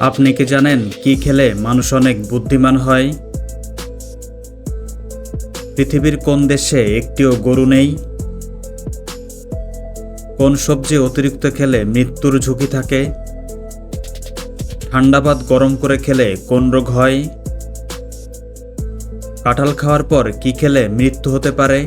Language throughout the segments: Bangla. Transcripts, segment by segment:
আপনি কি জানেন কি খেলে মানুষ অনেক বুদ্ধিমান হয়? পৃথিবীর কোন দেশে একটিও গরু নেই? কোন সবজি অতিরিক্ত খেলে মৃত্যুর ঝুঁকি থাকে? ঠান্ডা ভাত গরম করে খেলে কোন রোগ হয়? কাঁঠাল খাওয়ার পর কি খেলে মৃত্যু হতে পারে?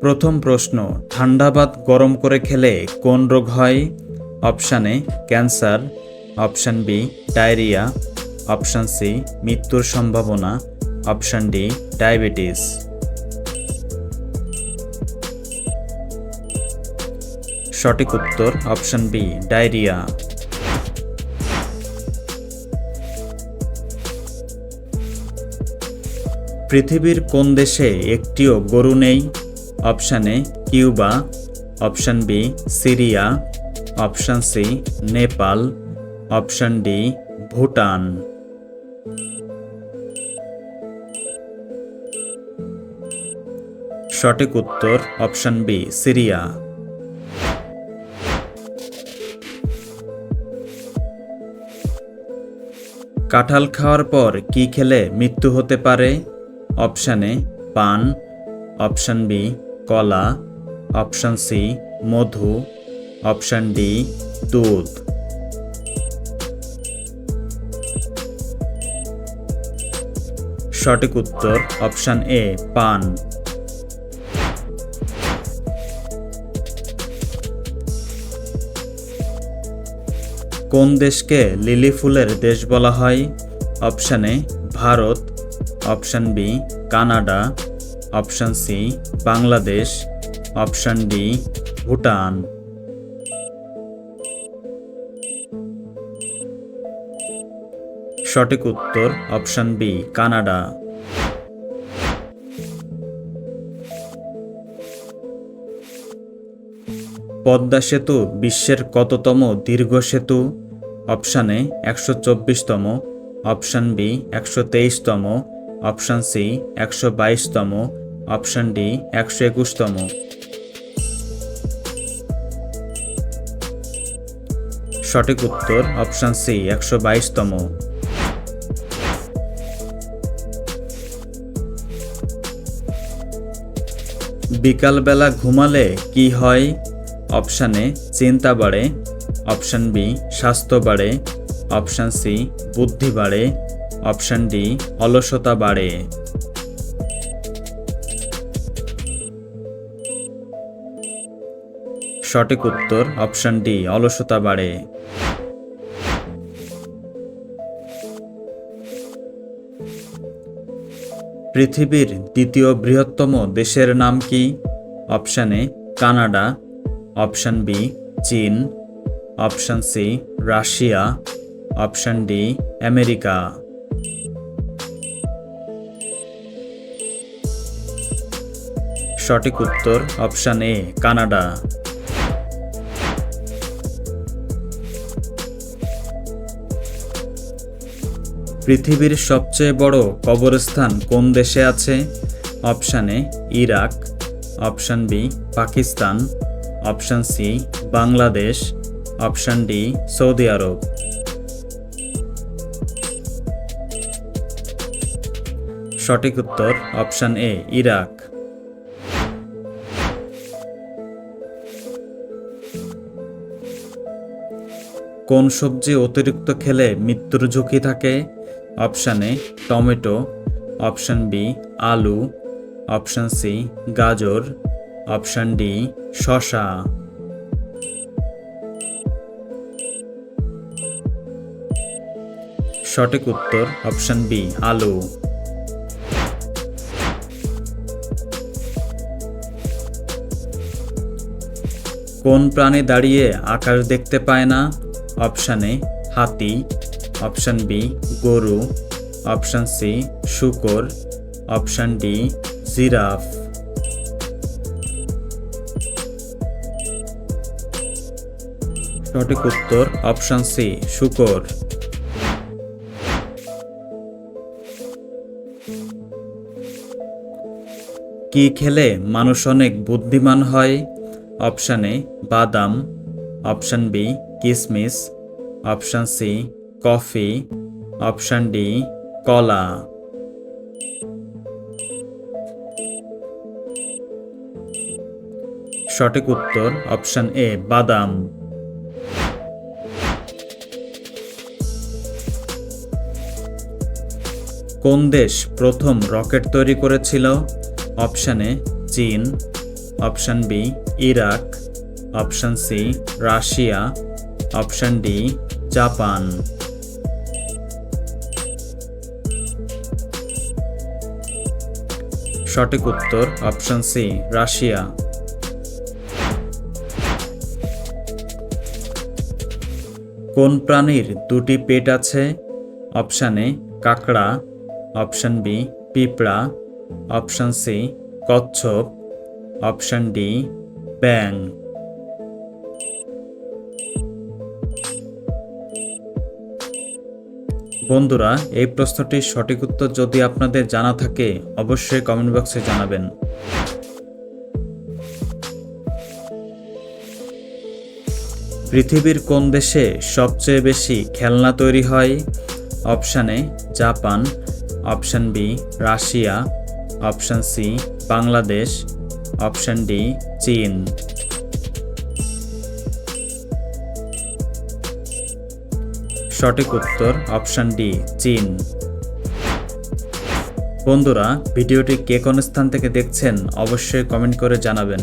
প্রথম প্রশ্ন, ঠান্ডা ভাত গরম করে খেলে কোন রোগ হয়? Option A, cancer. Option B, diarrhoea. Option C, মৃত্যুর সম্ভাবনা। Option D, diabetes. সঠিক উত্তর, অপশান বি, ডায়রিয়া। পৃথিবীর কোন দেশে একটিও গরু নেই? Option A Cuba option B Syria option C Nepal option D Bhutan সঠিক উত্তর অপশান বি সিরিয়া কাঁঠাল খাওয়ার পর কি খেলে মৃত্যু হতে পারে? অপশান এ পান. অপশান বি কলা, অপশান সি, মধু, অপশান ডি, দুধ। সঠিক উত্তর অপশান এ, পান। কোন দেশকে লিলি ফুলের দেশ বলা হয়? Option A, Bharat. Option B, Canada. Option C, Bangladesh. Option D, Bhutan. সঠিক উত্তর অপশান বি, কানাডা। পদ্মা সেতু বিশ্বের কততম দীর্ঘ সেতু? অপশানে একশো চব্বিশতম। অপশান বি, একশো তেইশতম। অপশান সি, একশো বাইশতম। অপশান ডি, একশো একুশতম। সঠিক উত্তর, অপশান সি, একশো বাইশতম। বিকালবেলা ঘুমালে কি হয়? অপশানে চিন্তা বাড়ে। অপশান বি, স্বাস্থ্য বাড়ে। অপশান সি, বুদ্ধি বাড়ে। অপশান ডি, অলসতা বাড়ে। সঠিক উত্তর অপশান ডি, অলসতা বাড়ে। পৃথিবীর দ্বিতীয় বৃহত্তম দেশের নাম কি? Option A, Canada. Option B, চীন। Option C, Russia. Option D, America. সঠিক উত্তর অপশান এ, কানাডা। পৃথিবীর সবচেয়ে বড় কবরস্থান কোন দেশে আছে? Option A, Iraq. Option B, Pakistan. Option C, Bangladesh. Option D, Saudi Arab. সঠিক উত্তর, অপশান এ, ইরাক। কোন সবজি অতিরিক্ত খেলে মৃত্যুর ঝুঁকি থাকে? Option A tomato, option B আলু, অপশান সি গাজর, অপশান ডি শশা সঠিক উত্তর অপশান বি আলু। কোন প্রাণী দাঁড়িয়ে আকাশ দেখতে পায় না? অপশান হাতি অপশান বি, গরু। অপশান সি, শুকর। Option D, giraffe. সঠিক উত্তর অপশান সি, শুকর। কি খেলে মানুষ অনেক বুদ্ধিমান হয়? অপশান এ, বাদাম। অপশান বি, কিসমিস। Option C coffee, option D, কলা। সঠিক উত্তর, অপশান এ, বাদাম। কোন দেশ প্রথম রকেট তৈরি করেছিল? অপশান এ, চীন। Option B, Iraq. Option C, Russia. Option D, Japan. সঠিক উত্তর অপশন সি, রাশিয়া। কোন প্রাণীর দুটি পেট আছে? অপশানে এ, কাকড়া। অপশান বি, পিঁপড়া। অপশান সি, কচ্ছপ। অপশান ডি ব্যাং বন্ধুরা, এই প্রশ্নটির সঠিক উত্তর যদি আপনাদের জানা থাকে, অবশ্যই কমেন্ট বক্সে জানাবেন। পৃথিবীর কোন দেশে সবচেয়ে বেশি খেলনা তৈরি হয়? Option A, Japan. Option B, Russia. Option C, Bangladesh. Option D, চীন। সঠিক উত্তর অপশান ডি, চীন। বন্ধুরা, ভিডিওটি কে কোন স্থান থেকে দেখছেন অবশ্যই কমেন্ট করে জানাবেন।